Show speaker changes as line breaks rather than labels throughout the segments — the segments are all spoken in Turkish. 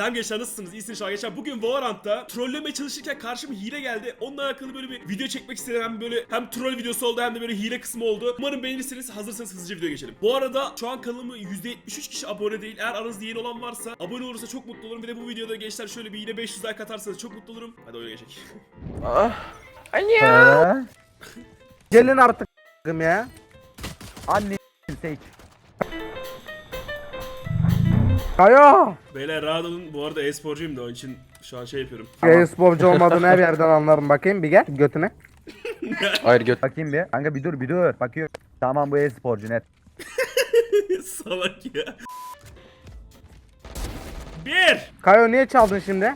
Selam gençler nasılsınız? İyisiniz inşallah gençler. Bugün Valorant'ta trollemeye çalışırken karşıma hile geldi. Onunla alakalı böyle bir video çekmek istedim. Hem böyle hem troll videosu oldu hem de böyle hile kısmı oldu. Umarım beğenirsiniz. Hazırsanız hızlıca videoya geçelim. Bu arada şu an kanalımı %73 kişi abone değil. Eğer aranızda yeni olan varsa abone olursa çok mutlu olurum. Bir de bu videoda gençler şöyle bir yine 500 like atarsanız çok mutlu olurum. Hadi oyuna geçelim.
He?
Gelin artık ya.
Anne Sage.
Kayo.
Beyler rahat olun. Bu arada e-sporcuyum da onun için şu an şey yapıyorum.
E-sporcu olmadığını her yerden anlarım bakayım bir gel götüne.
Hayır göt.
Bakayım bir. Kanka bir dur bir dur. Bakıyorum. Tamam bu e-sporcu net.
Salak ya. Bir.
Kayo niye çaldın şimdi?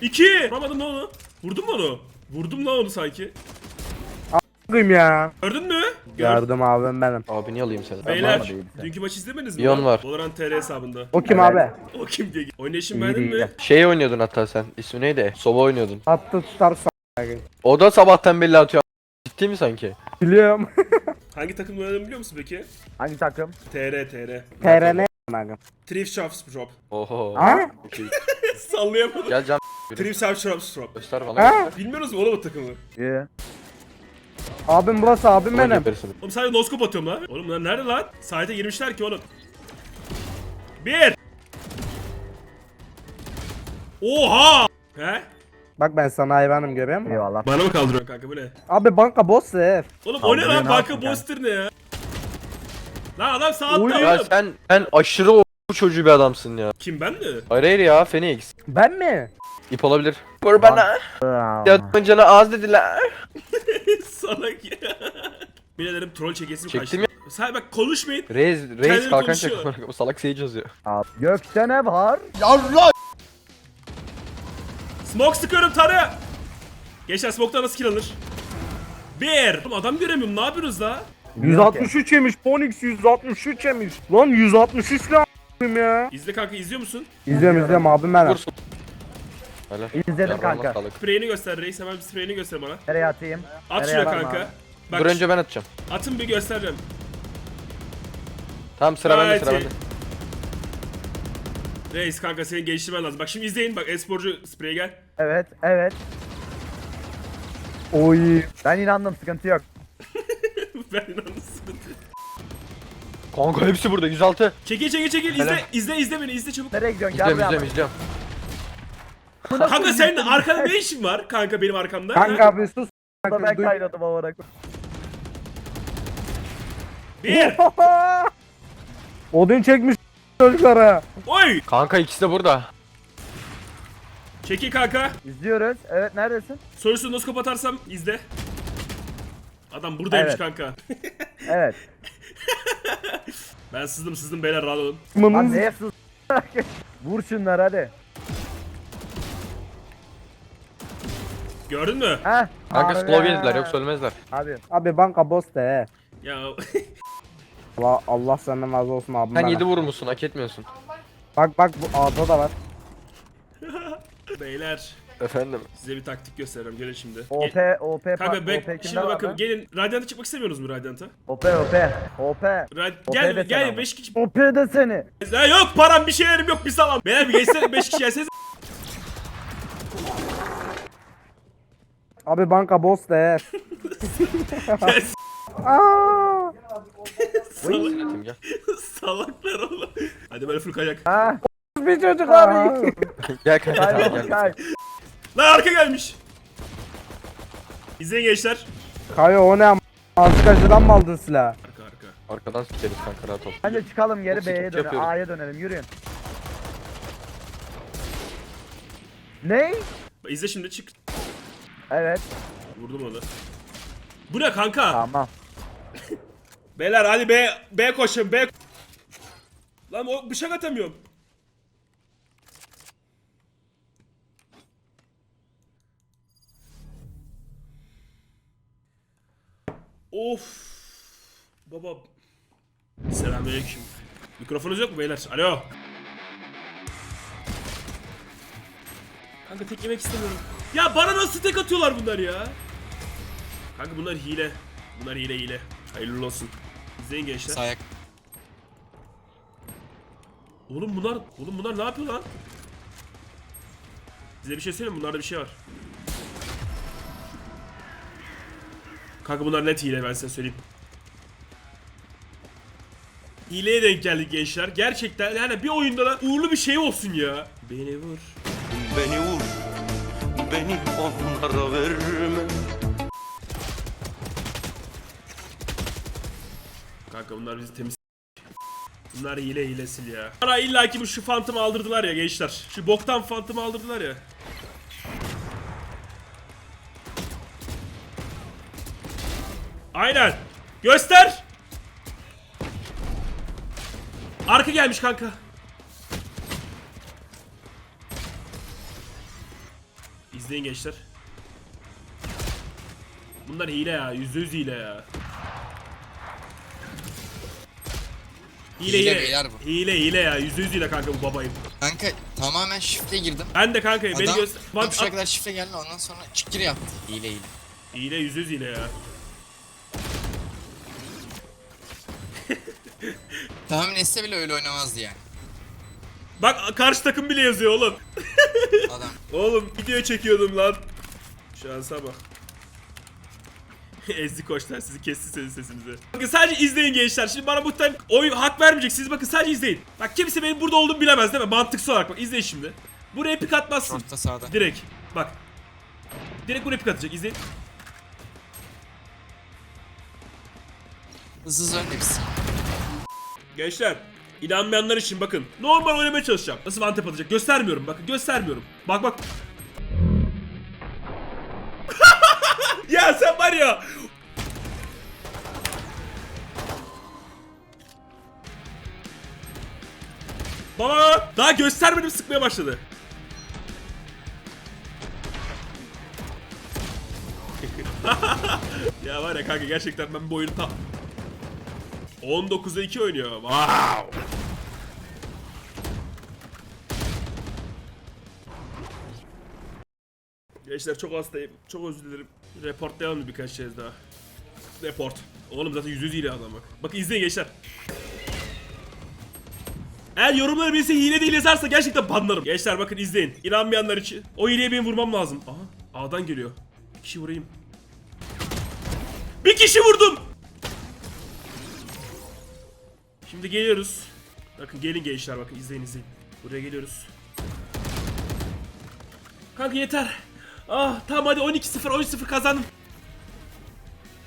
İki. Vuramadım lan onu. Vurdun mu onu? Vurdum lan onu sanki.
Kıyım ya.
Gördün mü?
Yardım abim benim.
Abi niye alayım seni?
Beyler, dünkü maçı izlemediniz mi?
Yon
lan?
var.
Valorant TR hesabında.
O kim
Evet.
abi?
O kim diye. Oynayışım
değil.
mi?
Şey oynuyordun hatta sen. İsmi neydi? Soba oynuyordun.
Attı tutar
O da sabahtan belli atıyor. Ciddi mi sanki?
Biliyorum.
Hangi takımda oynadığımı biliyor musun peki?
Hangi takım?
TR, TR.
TRN bakın.
Thrift Shops Drop.
Oho.
Ha?
Sallayamadım.
Gel can
Thrift Shops Drop.
göster bana.
Ha?
Bilmiyorsunuz mu oğlum o takımı?
İyi.
Abim burası abim benim.
gebersin.
Oğlum sadece noskop atıyorum lan. Oğlum bunlar nerede lan? Sahite girmişler ki oğlum. Bir. Oha! He?
Bak ben sana hayvanım görüyor musun?
Eyvallah.
Bana mı kaldırıyorsun kanka bu ne?
Abi banka boss ser.
Oğlum o ne
Kaldırıyor,
lan?
ne
Banka
yapayım
ne ya? Lan adam sağ
Oy.
Ya
oğlum.
sen sen aşırı o çocuğu bir adamsın ya.
Kim ben mi?
Hayır hayır ya Phoenix.
Ben mi?
İp olabilir. Vur bana. Ya canı az dediler.
Salak ya. Bilelerim troll çekesim
Çektim
kaçtı. Sen bak konuşmayın.
Reis,
Kendini
reis kalkan
konuşuyor.
çek. O salak seyirci yazıyor.
Abi, Gökte ne var?
Smoke sıkıyorum tarı. Gençler smoke'tan nasıl kill alınır? Bir. Oğlum adam göremiyorum ne yapıyorsunuz la?
163 yemiş Ponix 163 yemiş. Lan 163 ne a**ayım ya?
İzle kanka izliyor musun?
İzliyorum izliyorum abim benim.
Vursun. Helal.
İzledim
Yarrağına
kanka.
sağlık.
Spreyini göster reis hemen bir spreyini göster bana.
Nereye atayım?
At
Nereye
şuraya
var mı
kanka.
abi?
Bak
Dur önce ben atacağım.
atın bir göstereceğim.
Tamam sıra bende
Gayet
sıra
iyi.
bende.
Reis kanka senin geliştirmen lazım. Bak şimdi izleyin bak esporcu spreye gel.
Evet evet.
Oy.
Ben inandım sıkıntı yok.
ben inanın sıkıntı.
Kanka hepsi burada 106.
Çekil çekil çekil izle
Helal.
izle izle beni izle çabuk.
Nereye gidiyorsun? Gel
İzliyorum
buraya.
izliyorum izliyorum.
Kanka senin arkanda ne işin var kanka benim arkamda?
Kanka
ha?
abi sus.
Burada ben
Duy-
kaynadım olarak.
Bir.
Odun çekmiş çocuklara.
Oy.
Kanka ikisi de burada.
Çekil kanka.
İzliyoruz. Evet neredesin?
Sorusu nasıl kapatarsam izle. Adam buradaymış
Evet.
kanka.
Evet.
ben sızdım sızdım beyler rahat olun.
Lan
Mınız.
neye sus? Vur şunları hadi.
Gördün mü?
Heh.
Kanka
Abi
slow yediler yoksa ölmezler.
Abi.
Abi banka boss de.
Ya
Allah, Allah senden razı olsun abim
Sen
benim.
7 vurmuşsun hak etmiyorsun.
Bak bak bu A'da da var.
beyler
Efendim.
size bir taktik göstereceğim gelin şimdi.
OP
Gel-
OP
Kanka bek,
OP kimde
şimdi
var
bakın
lan?
gelin Radiant'a çıkmak istemiyorsunuz mu Radiant'a?
OP OP OP.
Rad
O
gel
PDS
gel
ama.
5 kişi.
OP de seni.
Ya yok param bir şeylerim yok bir salam. Beyler bir geçsene 5 kişi gelseniz.
Abi banka boss de. Aa!
Salak,
gel.
salaklar oğlum. Hadi böyle full kayak.
Ha.
Bir çocuk abi.
Gel kanka
Kay
tamam,
baba,
gel.
kay.
Lan arka gelmiş. İzleyin gençler.
Kayo o ne am- Antikacıdan mı aldın silah?
Arka arka.
Arkadan sikeriz kanka rahat ol.
Bence çıkalım geri B'ye dönelim.
yapıyorum.
A'ya dönelim. Yürüyün. Ne?
İzle şimdi çık.
Evet.
Vurdum onu. Bu ne kanka?
Tamam.
Beyler hadi B B koşun B. Lan o bıçak atamıyorum. Of. Baba. Selamünaleyküm. Mikrofonunuz yok mu beyler? Alo. Kanka tek yemek istemiyorum. Ya bana nasıl tek atıyorlar bunlar ya? Kanka bunlar hile. Bunlar hile hile. Hayırlı olsun. İzleyin gençler.
Sayak.
Oğlum bunlar, oğlum bunlar ne yapıyor lan? Size bir şey söyleyeyim? Bunlarda bir şey var. Kanka bunlar net hile ben size söyleyeyim. Hileye denk geldik gençler. Gerçekten yani bir oyunda da uğurlu bir şey olsun ya. Beni vur.
Beni vur, beni onlara verme.
Kanka bunlar bizi temiz Bunlar hile hilesil ya. Bana illa ki bu şu fantımı aldırdılar ya gençler. Şu boktan fantımı aldırdılar ya. Aynen. Göster. Arka gelmiş kanka. İzleyin gençler. Bunlar hile ya. Yüzde yüz hile ya. Hile
Hile
hile.
beyler bu.
Hile hile ya. Yüzde yüz hile kanka bu babayım.
Kanka tamamen shift'e girdim.
Ben de kanka beni
Adam
göster. Bak, at-
kadar shift'e geldi ondan sonra çıkgir yaptı. Hile hile.
Hile yüzde yüz hile ya.
Tahmin etse bile öyle oynamazdı yani.
Bak karşı takım bile yazıyor oğlum.
Adam.
Oğlum video çekiyordum lan. Şansa bak. Ezdi koçlar sizi kesti senin sesinizi. Bakın sadece izleyin gençler. Şimdi bana muhtemelen oy hak vermeyeceksiniz. Bakın sadece izleyin. Bak kimse benim burada olduğumu bilemez değil mi? Mantıksal olarak bak izleyin şimdi. Buraya pik atmazsın.
Short'ta sağda.
Direkt. Bak. Direkt buraya pik atacak izleyin.
Hızlı biz.
Gençler inanmayanlar için bakın. Normal oynamaya çalışacağım. Nasıl one tap atacak? Göstermiyorum bakın göstermiyorum. Bak bak. ya sen var ya. Baba daha göstermedim sıkmaya başladı. ya var ya kanka gerçekten ben bu oyunu tam 19'a 2 oynuyor. Wow. Gençler çok hastayım. Çok özür dilerim. Reportlayalım birkaç kez daha? Report. Oğlum zaten yüz yüz hile adam bak. Bakın izleyin gençler. Eğer yorumları birisi hile değil yazarsa gerçekten banlarım. Gençler bakın izleyin. İnanmayanlar için. O hileye benim vurmam lazım. Aha. A'dan geliyor. Bir kişi vurayım. Bir kişi vurdum. Şimdi geliyoruz. Bakın gelin gençler bakın izleyin izleyin. Buraya geliyoruz. Kanka yeter. Ah tamam hadi 12-0 13-0 kazandım.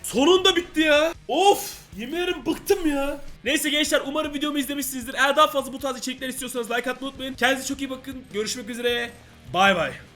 Sonunda bitti ya. Of! Yemin ederim bıktım ya. Neyse gençler umarım videomu izlemişsinizdir. Eğer daha fazla bu tarz içerikler istiyorsanız like atmayı unutmayın. Kendinize çok iyi bakın. Görüşmek üzere. Bay bay.